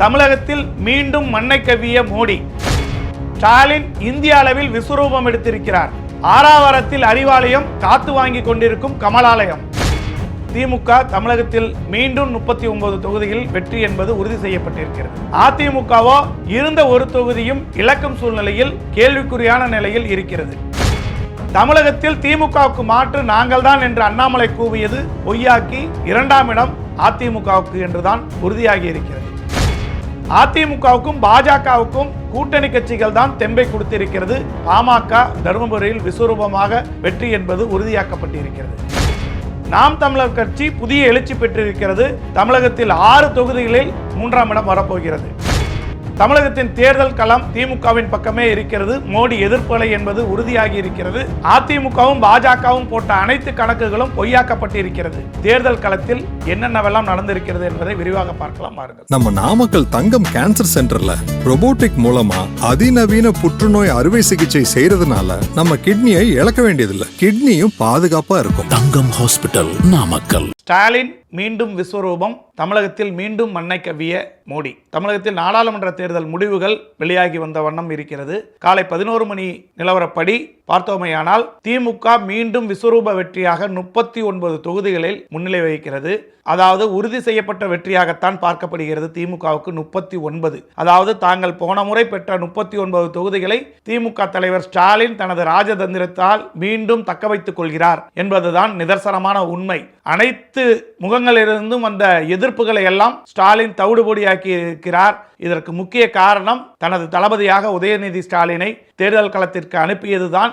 தமிழகத்தில் மீண்டும் மண்ணை கவ்விய மோடி. ஸ்டாலின் இந்திய அளவில் விஸ்வரூபம் எடுத்திருக்கிறார். ஆறாவரத்தில் அறிவாலயம் காத்து வாங்கி கொண்டிருக்கும் கமலாலயம். திமுக தமிழகத்தில் மீண்டும் முப்பத்தி ஒன்பது தொகுதியில் வெற்றி என்பது உறுதி செய்யப்பட்டிருக்கிறது. அதிமுகவோ இருந்த ஒரு தொகுதியும் இழக்கும் சூழ்நிலையில் கேள்விக்குறியான நிலையில் இருக்கிறது. தமிழகத்தில் திமுகவுக்கு மாற்று நாங்கள் தான் என்று அண்ணாமலை கூவியது பொய்யாக்கி இரண்டாம் இடம் அதிமுகவுக்கு என்றுதான் உறுதியாகி இருக்கிறது. அதிமுகவுக்கும் பாஜகவுக்கும் கூட்டணி கட்சிகள் தான் தெம்பை கொடுத்திருக்கிறது. பாமக தருமபுரியில் விஸ்வரூபமாக வெற்றி என்பது உறுதியாக்கப்பட்டிருக்கிறது. நாம் தமிழர் கட்சி புதிய எழுச்சி பெற்றிருக்கிறது. தமிழகத்தில் ஆறு தொகுதிகளில் மூன்றாம் இடம் வரப்போகிறது. தமிழகத்தின் தேர்தல் களம் திமுகவின் பக்கமே இருக்கிறது. மோடி எதிர்ப்பலை என்பது உறுதியாகி இருக்கிறது. அதிமுகவும் பாஜகவும் போட்ட அனைத்து கணக்குகளும் பொய்யாக்கப்பட்டிருக்கிறது. தேர்தல் களத்தில் என்னென்னவெல்லாம் நடந்திருக்கிறது என்பதை விரிவாக பார்க்கலாம் பாருங்கள் நம்ம நாமக்கல் தங்கம் கேன்சர் சென்டர்ல robotic மூலமா அதிநவீன புற்றுநோய் அறுவை சிகிச்சை செய்யறதுனால நம்ம கிட்னியை இழக்க வேண்டியதில்லை. கிட்னியும் பாதுகாப்பா இருக்கும். தங்கம் ஹாஸ்பிட்டல் நாமக்கல். ஸ்டாலின் மீண்டும் விஸ்வரூபம் தமிழகத்தில் மீண்டும் மண்ணை கவ்விய மோடி. தமிழகத்தில் நாடாளுமன்ற தேர்தல் முடிவுகள் வெளியாகி வந்த வண்ணம் இருக்கிறது. காலை பதினோரு மணி நிலவரப்படி பார்த்தோமையானால் திமுக மீண்டும் விஸ்வரூப வெற்றியாக முப்பத்தி ஒன்பது தொகுதிகளில் முன்னிலை வகிக்கிறது. அதாவது உறுதி செய்யப்பட்ட வெற்றியாகத்தான் பார்க்கப்படுகிறது திமுகவுக்கு முப்பத்தி ஒன்பது அதாவது தாங்கள் போன முறை பெற்ற முப்பத்தி ஒன்பது தொகுதிகளை திமுக தலைவர் ஸ்டாலின் தனது ராஜதந்திரத்தால் மீண்டும் தக்க வைத்துக் கொள்கிறார் என்பதுதான் நிதர்சனமான உண்மை. அனைத்து முகங்களிலிருந்தும் வந்த எதிர்ப்புகளை எல்லாம் ஸ்டாலின் தவிடுபொடியாக்கி இருக்கிறார் இதற்கு முக்கிய காரணம் தனது தளபதியாக உதயநிதி ஸ்டாலினை தேர்தல் களத்திற்கு அனுப்பியதுதான்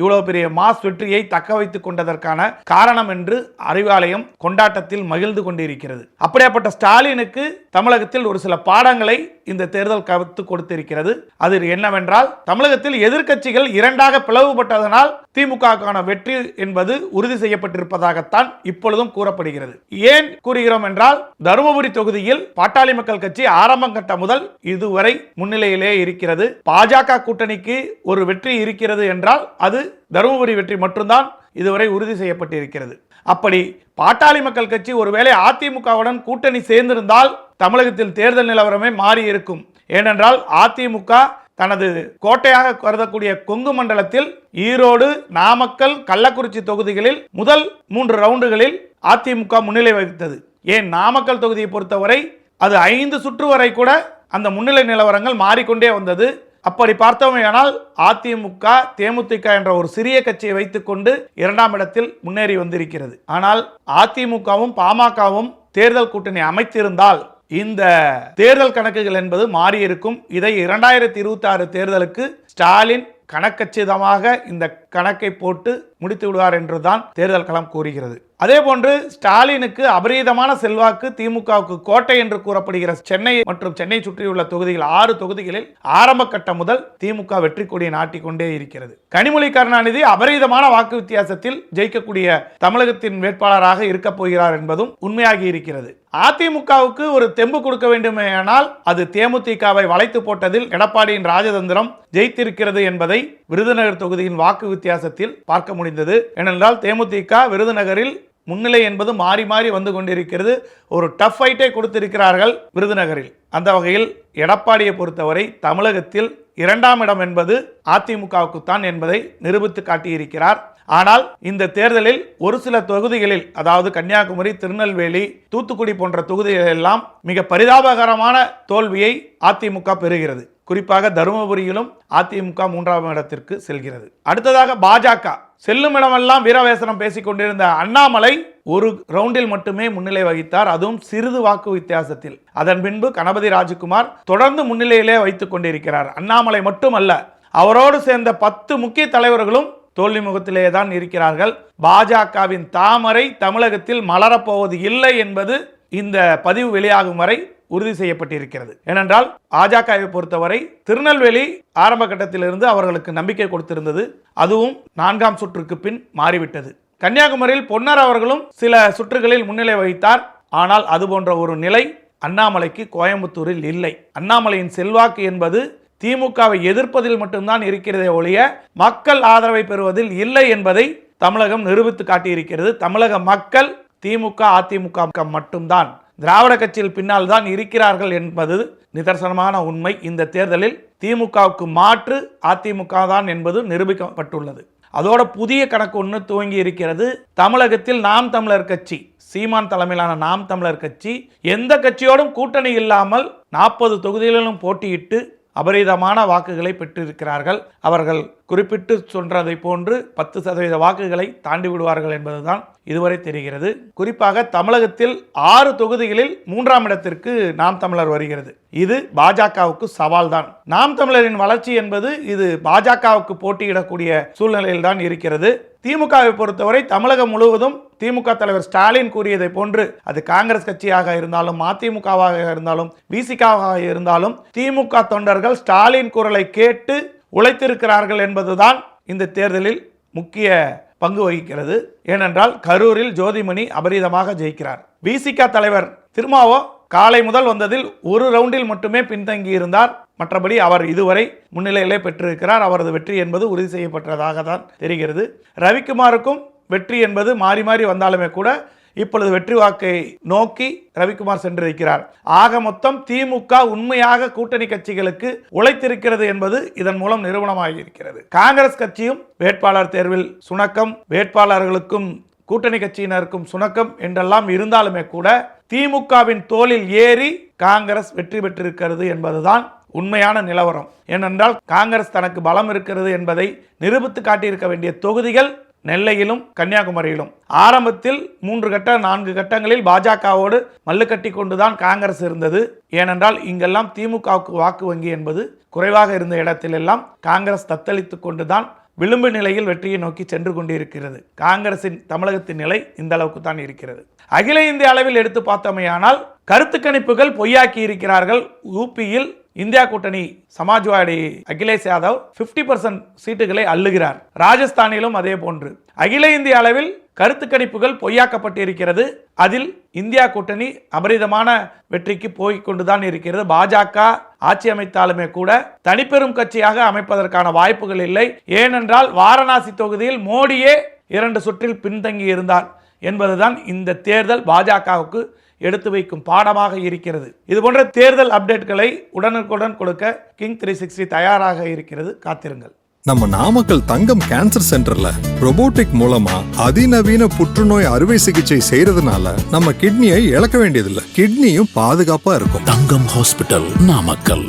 இவ்வளவு பெரிய மாஸ் வெற்றியை தக்க வைத்துக் கொண்டதற்கான காரணம் என்று அறிவாலயம் கொண்டாட்டத்தில் மகிழ்ந்து கொண்டிருக்கிறது. அப்படியாப்பட்ட ஸ்டாலினுக்கு தமிழகத்தில் ஒரு சில பாடங்களை இந்த தேர்தல் கவித்து கொடுத்திருக்கிறது. அது என்னவென்றால் தமிழகத்தில் எதிர்க்கட்சிகள் இரண்டாக பிளவுபட்டதனால் திமுகவுக்கான வெற்றி என்பது உறுதி செய்யப்பட்டிருப்பதாகத்தான் இப்பொழுதும் கூறப்படுகிறது. ஏன் கூறுகிறோம் என்றால் தருமபுரி தொகுதியில் பாட்டாளி மக்கள் கட்சி ஆரம்பங்கட்ட முதல் இதுவரை முன்னிலையிலே இருக்கிறது. பாஜக கூட்டணிக்கு ஒரு வெற்றி இருக்கிறது என்றால் அது தருமபுரி வெற்றி மட்டும்தான் இதுவரை உறுதி செய்யப்பட்டிருக்கிறது. அப்படி பாட்டாளி மக்கள் கட்சி ஒருவேளை அதிமுகவுடன் கூட்டணி சேர்ந்திருந்தால் தமிழகத்தில் தேர்தல் நிலவரமே மாறி இருக்கும் ஏனென்றால் அதிமுக தனது கோட்டையாக கருதக்கூடிய கொங்கு மண்டலத்தில் ஈரோடு நாமக்கல் கள்ளக்குறிச்சி தொகுதிகளில் முதல் மூன்று ரவுண்டுகளில் அதிமுக முன்னிலை வகித்தது. ஏன் நாமக்கல் தொகுதியை பொறுத்தவரை அது ஐந்து சுற்று வரை கூட அந்த முன்னிலை நிலவரங்கள் மாறிக்கொண்டே வந்தது. அப்படி பார்த்தோமேயானால் அதிமுக தேமுதிக என்ற ஒரு சிறிய கட்சியை வைத்துக்கொண்டு இரண்டாம் இடத்தில் முன்னேறி வந்திருக்கிறது. ஆனால் அதிமுகவும் பாமகவும் தேர்தல் கூட்டணி அமைத்திருந்தால் இந்த தேர்தல் கணக்குகள் என்பது மாறியிருக்கும். இதை இரண்டாயிரத்தி இருபத்தி ஆறு தேர்தலுக்கு ஸ்டாலின் கணக்கச்சிதமாக இந்த கணக்கை போட்டு முடித்து விடுவார் என்றுதான் தேர்தல் களம் கூறுகிறது. அதே போன்று ஸ்டாலினுக்கு அபரீதமான செல்வாக்கு திமுகவுக்கு கோட்டை என்று கூறப்படுகிற சென்னை மற்றும் சென்னை சுற்றியுள்ள தொகுதிகள் ஆறு தொகுதிகளில் ஆரம்ப கட்டம் முதல் திமுக வெற்றி கொடியை நாட்டிக்கொண்டே இருக்கிறது. கனிமொழி கருணாநிதி அபரீதமான வாக்கு வித்தியாசத்தில் ஜெயிக்கக்கூடிய தமிழகத்தின் வேட்பாளராக இருக்கப் போகிறார் என்பதும் உண்மையாகி இருக்கிறது. அதிமுகவுக்கு ஒரு தெம்பு கொடுக்க வேண்டுமேயானால் அது தேமுதிகவை வளைத்து போட்டதில் எடப்பாடியின் ராஜதந்திரம் ஜெயித்திருக்கிறது என்பதை விருதுநகர் தொகுதியின் வாக்கு வித்தியாசத்தில் பார்க்க முடிந்தது. ஏனென்றால் தேமுதிக விருதுநகரில் முன்னிலை என்பது மாறி மாறி வந்து கொண்டிருக்கிறது. ஒரு டஃப் ஃபைட்டை கொடுத்திருக்கிறார்கள் விருதுநகரில். அந்த வகையில் எடப்பாடியை பொறுத்தவரை தமிழகத்தில் இரண்டாம் இடம் என்பது அதிமுகவுக்குத்தான் என்பதை நிரூபித்து காட்டியிருக்கிறார். ஆனால் இந்த தேர்தலில் ஒரு சில தொகுதிகளில் அதாவது கன்னியாகுமரி திருநெல்வேலி தூத்துக்குடி போன்ற தொகுதிகள் எல்லாம் மிக பரிதாபகரமான தோல்வியை அதிமுக பெறுகிறது. குறிப்பாக தருமபுரியிலும் அதிமுக மூன்றாம் இடத்திற்கு செல்கிறது. அடுத்ததாக பாஜக. செல்லும் இடமெல்லாம் வீரவேசனம் பேசிக் கொண்டிருந்த அண்ணாமலை ஒரு ரவுண்டில் மட்டுமே முன்னிலை வகித்தார். அதுவும் சிறிது வாக்கு வித்தியாசத்தில். அதன் பின்பு கணபதி ராஜகுமார் தொடர்ந்து முன்னிலையிலே வைத்துக் கொண்டிருக்கிறார். அண்ணாமலை மட்டுமல்ல அவரோடு சேர்ந்த பத்து முக்கிய தலைவர்களும் தோல்வி முகத்திலே தான் இருக்கிறார்கள். பாஜகவின் தாமரை தமிழகத்தில் மலரப்போவது இல்லை என்பது இந்த பதிவு வெளியாகும் வரை உறுதி செய்யப்பட்டிருக்கிறது. ஏனென்றால் பாஜகவை பொறுத்தவரை திருநெல்வேலி ஆரம்ப கட்டத்திலிருந்து அவர்களுக்கு நம்பிக்கை கொடுத்திருந்தது. அதுவும் நான்காம் சுற்றுக்கு பின் மாறிவிட்டது. கன்னியாகுமரியில் பொன்னர் அவர்களும் சில சுற்றுகளில் முன்னிலை வகித்தார். ஆனால் அது போன்ற ஒரு நிலை அண்ணாமலைக்கு கோயம்புத்தூரில் இல்லை. அண்ணாமலையின் செல்வாக்கு என்பது திமுகவை எதிர்ப்பதில் மட்டும்தான் இருக்கிறதே ஒழிய மக்கள் ஆதரவை பெறுவதில் இல்லை என்பதை தமிழகம் நிரூபித்து காட்டியிருக்கிறது. தமிழக மக்கள் திமுக அதிமுக மட்டும்தான். திராவிட கட்சியில் பின்னால் தான் இருக்கிறார்கள் என்பது நிதர்சனமான உண்மை. இந்த தேர்தலில் திமுகவுக்கு மாற்று அதிமுக தான் என்பது நிரூபிக்கப்பட்டுள்ளது. அதோட புதிய கணக்கு ஒன்று துவங்கி இருக்கிறது. தமிழகத்தில் நாம் தமிழர் கட்சி சீமான் தலைமையிலான நாம் தமிழர் கட்சி எந்த கட்சியோடும் கூட்டணி இல்லாமல் நாற்பது தொகுதிகளிலும் போட்டியிட்டு அபரிதமான வாக்குகளை பெற்றிருக்கிறார்கள். அவர்கள் குறிப்பிட்டு சொல்றதை போன்று பத்து சதவீத வாக்குகளை தாண்டி விடுவார்கள் என்பதுதான் இதுவரை தெரிகிறது. குறிப்பாக தமிழகத்தில் ஆறு தொகுதிகளில் மூன்றாம் இடத்திற்கு நாம் தமிழர் வருகிறது. இது பாஜகவுக்கு சவால் தான் நாம் தமிழரின் வளர்ச்சி என்பது இது பாஜகவுக்கு போட்டியிடக்கூடிய சூழ்நிலையில் தான் இருக்கிறது. திமுகவை பொறுத்தவரை தமிழகம் முழுவதும் திமுக தலைவர் ஸ்டாலின் கூறியதை போன்று அது காங்கிரஸ் கட்சியாக இருந்தாலும் அதிமுகவாக இருந்தாலும் விசிகாவாக இருந்தாலும் திமுக தொண்டர்கள் ஸ்டாலின் குரலை கேட்டு உழைத்திருக்கிறார்கள் என்பதுதான் இந்த தேர்தலில் முக்கிய பங்கு வகிக்கிறது. ஏனென்றால் கரூரில் ஜோதிமணி அபரிதமாக ஜெயிக்கிறார். விசிக தலைவர் திருமாவோ காலை முதல் வந்ததில் ஒரு ரவுண்டில் மட்டுமே பின்தங்கி இருந்தார். மற்றபடி அவர் இதுவரை முன்னிலையிலே பெற்றிருக்கிறார். அவரது வெற்றி என்பது உறுதி செய்யப்பட்டதாக தான் தெரிகிறது. ரவிக்குமாருக்கும் வெற்றி என்பது மாறி மாறி வந்தாலுமே கூட இப்பொழுது வெற்றி வாக்கை நோக்கி ரவிக்குமார் சென்றிருக்கிறார். ஆக மொத்தம் திமுக உண்மையாக கூட்டணி கட்சிகளுக்கு உழைத்திருக்கிறது என்பது இதன் மூலம் நிறுவனமாகி இருக்கிறது காங்கிரஸ் கட்சியும் வேட்பாளர் தேர்வில் சுணக்கம் வேட்பாளர்களுக்கும் கூட்டணி கட்சியினருக்கும் சுணக்கம் என்றெல்லாம் இருந்தாலுமே கூட திமுகவின் தோளில் ஏறி காங்கிரஸ் வெற்றி பெற்றிருக்கிறது என்பதுதான் உண்மையான நிலவரம். ஏனென்றால் காங்கிரஸ் தனக்கு பலம் இருக்கிறது என்பதை நிரூபித்து காட்டியிருக்க வேண்டிய தொகுதிகள் நெல்லையிலும் கன்னியாகுமரியிலும். ஆரம்பத்தில் மூன்று கட்ட நான்கு கட்டங்களில் பாஜகவோடு மல்லுக்கட்டி கொண்டுதான் காங்கிரஸ் இருந்தது. ஏனென்றால் இங்கெல்லாம் திமுகவுக்கு வாக்கு வங்கி என்பது குறைவாக இருந்த இடத்திலெல்லாம் காங்கிரஸ் தத்தளித்து கொண்டுதான் விளிம்பு நிலையில் வெற்றியை நோக்கி சென்று கொண்டிருக்கிறது. காங்கிரசின் தமிழகத்தின் நிலை இந்த அளவுக்கு தான் இருக்கிறது. அகில இந்திய அளவில் எடுத்து பார்த்தோமையானால் கருத்து கணிப்புகள் பொய்யாக்கி இருக்கிறார்கள். யூபியில் இந்தியா கூட்டணி சமாஜ்வாடி அகிலேஷ் யாதவ் 50% பர்சன்ட் சீட்டுகளை அள்ளுகிறார். ராஜஸ்தானிலும் அதே போன்று. அகில இந்திய அளவில் கருத்து கணிப்புகள் பொய்யாக்கப்பட்டிருக்கிறது. அதில் இந்தியா கூட்டணி அபரிதமான வெற்றிக்கு போய்கொண்டுதான் இருக்கிறது. பாஜக ஆட்சி அமைத்தாலுமே கூட தனிப்பெரும் கட்சியாக அமைப்பதற்கான வாய்ப்புகள் இல்லை. ஏனென்றால் வாரணாசி தொகுதியில் மோடியே இரண்டு சுற்றில் பின்தங்கி இருந்தார் என்பதுதான் இந்த தேர்தல் பாஜகவுக்கு எடுத்து வைக்கும் பாடமாக இருக்கிறது. இது போன்ற தேர்தல் அப்டேட்களை உடனுக்குடன் கொடுக்க கிங் த்ரீ சிக்ஸ்டி தயாராக இருக்கிறது. காத்திருங்கள். நம்ம நாமக்கல் தங்கம் கேன்சர் சென்டர்ல robotic மூலமா அதிநவீன புற்றுநோய் அறுவை சிகிச்சை செய்யறதுனால நம்ம கிட்னியை இழக்க வேண்டியதில்லை. கிட்னியும் பாதுகாப்பா இருக்கும். தங்கம் ஹாஸ்பிட்டல் நாமக்கல்.